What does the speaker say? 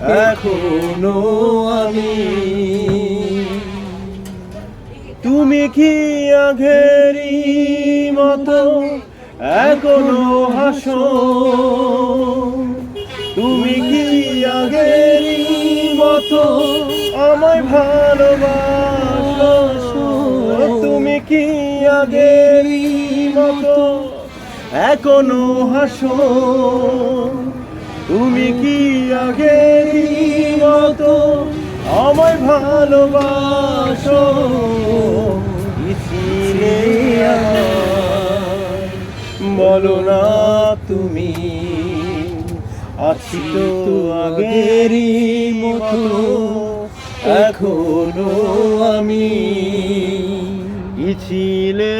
এখনও আমি। তুমি কি আগেরই মতো এখনও হাসো? তুমি কি আগেরই মতো আমায় ভালোবাসো? তুমি কি আগেরই মতো এখনও হাসো? তুমি কি আগেরই ভালোবাসো বলো না তুমি আছি তো আগেরই মতো এখনও আমি ছিলে